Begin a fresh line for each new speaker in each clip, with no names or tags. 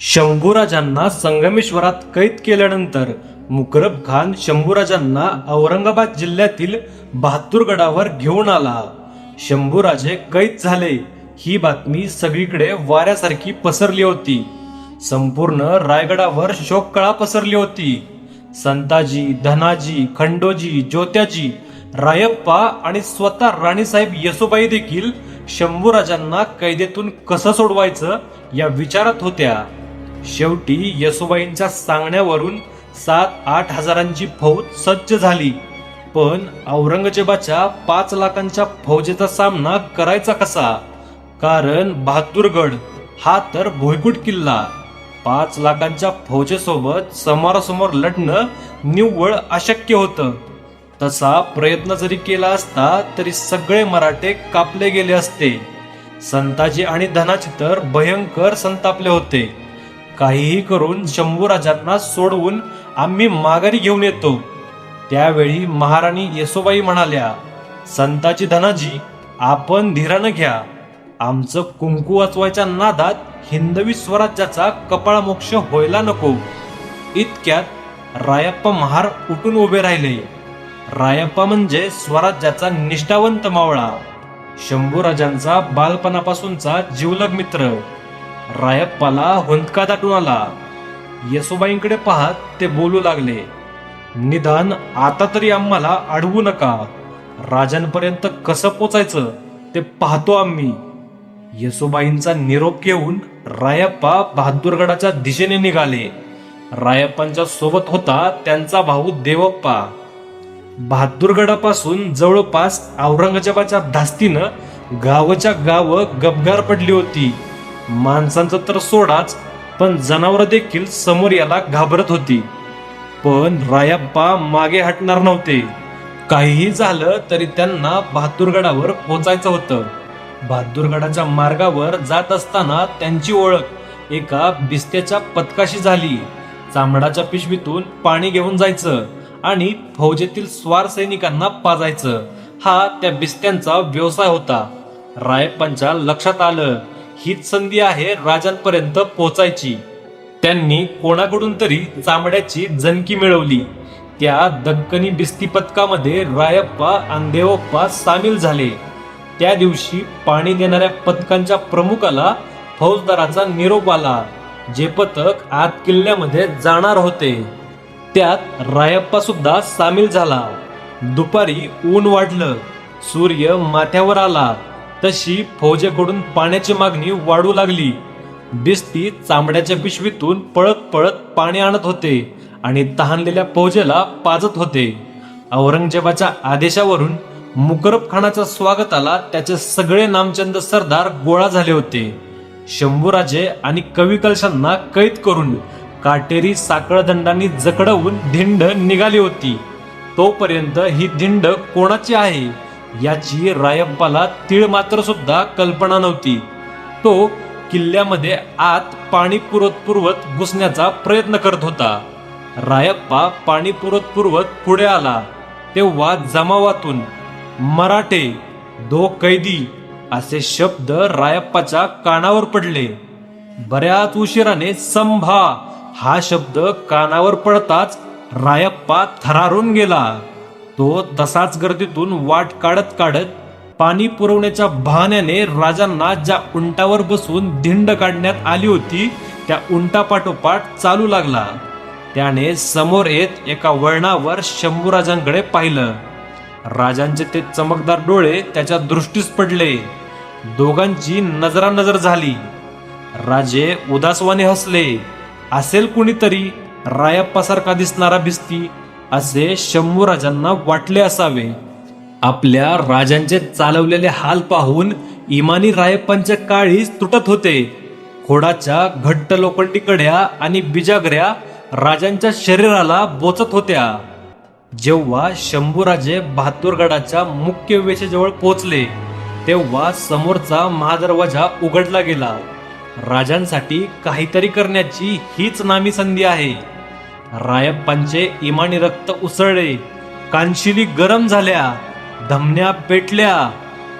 शंभूराजांना संगमेश्वरात कैद केल्यानंतर मुकरब खान शंभूराजांना औरंगाबाद जिल्ह्यातील बहादूरगडावर घेऊन आला. शंभूराजे कैद झाले ही बातमी सगळीकडे वाऱ्यासारखी पसरली होती. संपूर्ण रायगडावर शोककळा पसरली होती. संताजी धनाजी खंडोजी ज्योत्याजी रायप्पा आणि स्वतः राणीसाहेब येसुबाई देखील शंभूराजांना कैदेतून कसं सोडवायचं या विचारात होत्या. शेवटी येसुबाईंच्या सांगण्यावरून सात आठ हजारांची फौज सज्ज झाली. पण औरंगजेबाच्या पाच लाखांच्या फौजेचा सामना करायचा कसा? कारण बहादूरगड हा तर भुईकोट किल्ला. पाच लाखांच्या फौजेसोबत समोरासमोर लढणं निव्वळ अशक्य होतं. तसा प्रयत्न जरी केला असता तरी सगळे मराठे कापले गेले असते. संताजी आणि धनाजी तर भयंकर संतापले होते. काहीही करून शंभूराजांना सोडवून आम्ही माघारी घेऊन येतो. त्यावेळी महाराणी येसोबाई म्हणाल्या संताची धनाजी आपण धीरानं घ्या. आमचं कुंकू वाचवायच्या नादात हिंदवी स्वराज्याचा कपाळमोक्ष व्हायला नको. इतक्यात रायप्पा महार उठून उभे राहिले. रायप्पा म्हणजे स्वराज्याचा निष्ठावंत मावळा. शंभूराजांचा बालपणापासूनचा जीवलग मित्र. रायप्पाला हुंदका दाटून आला. येसुबाईंकडे पाहत ते बोलू लागले निदान आता तरी आम्हाला अडवू नका. राजांपर्यंत कसं पोचायचं ते पाहतो आम्ही. येसुबाईंचा निरोप घेऊन रायप्पा बहादूरगडाच्या दिशेने निघाले. रायप्पांच्या सोबत होता त्यांचा भाऊ देवप्पा. बहादूरगडापासून जवळपास औरंगजेबाच्या धास्तीनं गावच्या गाव गबगार पडली होती. माणसांचं तर सोडाच पण जनावरं देखील समोर याला घाबरत होती. पण रायाप्पा मागे हटणार नव्हते. काहीही झालं तरी त्यांना बहादूरगडावर पोचायचं होतं. बहादूरगडाच्या मार्गावर जात असताना त्यांची ओळख एका बिस्त्याच्या पथकाशी झाली. चामडाच्या पिशवीतून पाणी घेऊन जायचं आणि फौजेतील स्वार सैनिकांना पाजायचं. हा त्या बिस्त्यांचा व्यवसाय होता. रायप्पांच्या लक्षात आलं हीच संधी आहे राजांपर्यंत पोचायची. त्यांनी कोणाकडून तरी चामड्याची जनकी मिळवली. त्या दक्कनी बिस्ती पथकामध्ये रायप्पा आंदेवप्पा सामील झाले. त्या दिवशी पाणी देणाऱ्या पथकांच्या प्रमुखाला फौजदाराचा निरोप आला जे पथक आत किल्ल्यामध्ये जाणार होते. त्यात रायप्पा सुद्धा सामील झाला. दुपारी ऊन वाढलं. सूर्य माथ्यावर आला. तशी फौजेकडून पाण्याची मागणी वाढू लागली. बिस्ती चांबड्याच्या पिशवीतून पळत पळत पाणी आणत होते आणि तहानलेल्या फौजेला पाजत होते. औरंगजेबाच्या आदेशावरून मुकरब खानाच्या स्वागताला त्याचे सगळे नामचंद सरदार गोळा झाले होते. शंभूराजे आणि कवी कलशांना कैद करून काटेरी साखळदंडांनी जकडवून धिंड निघाली होती. तोपर्यंत ही धिंड कोणाची आहे? याची रायप्पाला तीळ मात्र सुद्धा कल्पना नव्हती. तो किल्ल्यामध्ये आत पाणी पुरवत पुरवत घुसण्याचा प्रयत्न करत होता. रायप्पा पाणी पुरवत पुढे आला. तेव्हा जमावातून मराठे दो कैदी असे शब्द रायप्पाच्या कानावर पडले. बऱ्याच उशिराने संभा हा शब्द कानावर पडताच रायप्पा थरारून गेला. तो तसाच गर्दीतून वाट काढत काढत पाणी पुरवण्याच्या बहाण्याने राजांना ज्या उंटावर बसून धिंड काढण्यात आली होती त्या उंटापाठोपाठ चालू लागला. त्याने समोर येत एका वळणावर शंभूराजांकडे पाहिलं. राजांचे ते चमकदार डोळे त्याच्या दृष्टीस पडले. दोघांची नजरानजर झाली. राजे उदासवाने हसले. असेल कुणीतरी रायप्पासारखा दिसणारा भिस्ती असे शंभू राजांना वाटले असावे. आपल्या राजांचे चालवलेले हाल पाहून इमानी रायप्पांच्या काळीच तुटत होते. खोडाच्या घट्ट लोखंडी कड्या आणि बिजागऱ्या राजांच्या शरीराला बोचत होत्या. जेव्हा शंभूराजे बहादूरगडाच्या मुख्य वेशेजवळ पोचले तेव्हा समोरचा महादरवाजा उघडला गेला. राजांसाठी काहीतरी करण्याची हीच नामी संधी आहे. रायप्पांचे इमानी रक्त उसळले. कानशिली गरम झाल्या. धमन्या पेटल्या.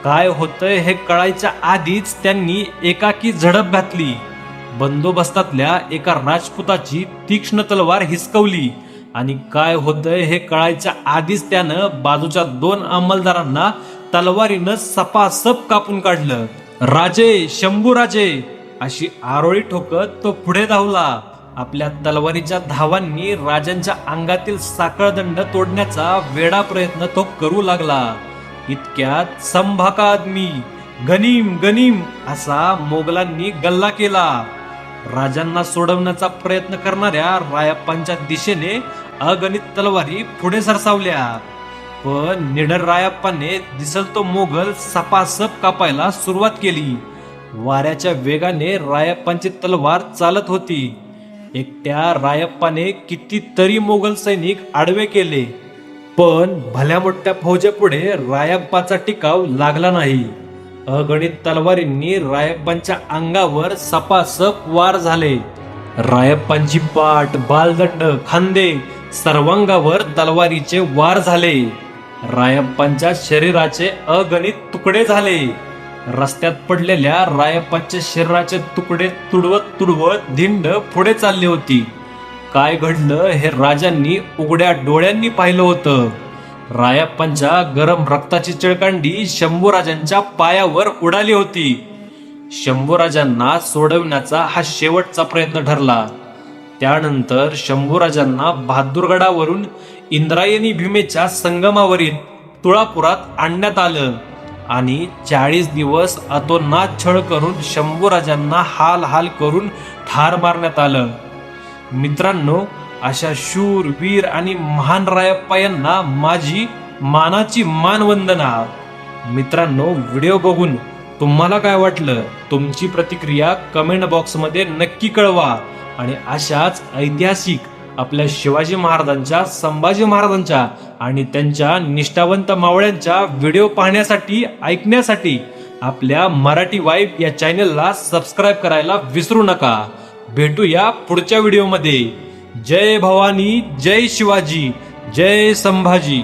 काय होतंय हे कळायच्या आधीच त्यांनी एकाकी झडप घातली. बंदोबस्तातल्या एका राजपुताची तीक्ष्ण तलवार हिसकवली. आणि काय होतंय हे कळायच्या आधीच त्यानं बाजूच्या दोन अंमलदारांना तलवारीनं सपासप कापून काढलं. राजे शंभू राजे अशी आरोळी ठोकत तो पुढे धावला. आपल्या तलवारीच्या धावांनी राजांच्या अंगातील साखळदंड तोडण्याचा वेडा प्रयत्न तो करू लागला. इतक्यात संभाका आदमी गनीम गनीम असा मोगलांनी गल्ला केला. राजांना सोडवण्याचा प्रयत्न करणाऱ्या रायप्पांच्या दिशेने अगणित तलवारी पुढे सरसावल्या. पण निडर रायप्पाने दिसल तो मोगल सपासप कापायला सुरुवात केली. वाऱ्याच्या वेगाने रायप्पांची तलवार चालत होती. एकट्या रायप्पाने कितीतरी मोगल सैनिक आडवे केले पण भल्या मोठ्या फौजेपुढे रायप्पाचा टिकाव लागला नाही. अगणित तलवारींनी रायप्पांच्या अंगावर सपासप वार झाले. रायप्पांची पाठ बालदंड खांदे सर्वांगावर तलवारीचे वार झाले. रायप्पांच्या शरीराचे अगणित तुकडे झाले. रस्त्यात पडलेल्या रायप्पाच्या शरीराचे तुकडे तुडवत तुडवत धिंड पुढे चालली होती. काय घडलं हे राजांनी उघड्या डोळ्यांनी पाहिलं होतं. रायप्पांच्या गरम रक्ताची चिळकांडी शंभूराजांच्या पायावर उडाली होती. शंभूराजांना सोडवण्याचा हा शेवटचा प्रयत्न ठरला. त्यानंतर शंभूराजांना बहादूरगडावरून इंद्रायणी भीमेच्या संगमावरील तुळापुरात आणण्यात आलं. आणि चाळीस दिवस अतोनात छळ करून शंभूराजांना हाल हाल करून ठार मारण्यात आलं. मित्रांनो अशा शूर वीर आणि महान रायप्पा यांना माझी मानाची मानवंदना मित्रांनो व्हिडिओ बघून तुम्हाला काय वाटलं? तुमची प्रतिक्रिया कमेंट बॉक्समध्ये नक्की कळवा. आणि अशाच ऐतिहासिक आपल्या शिवाजी महाराजांच्या संभाजी महाराजांच्या आणि त्यांच्या निष्ठावंत मावळ्यांच्या व्हिडिओ पाहण्यासाठी ऐकण्यासाठी आपल्या मराठी वाईफ या चॅनलला सबस्क्राईब करायला विसरू नका. भेटूया पुढच्या व्हिडिओमध्ये. जय भवानी जय शिवाजी जय संभाजी.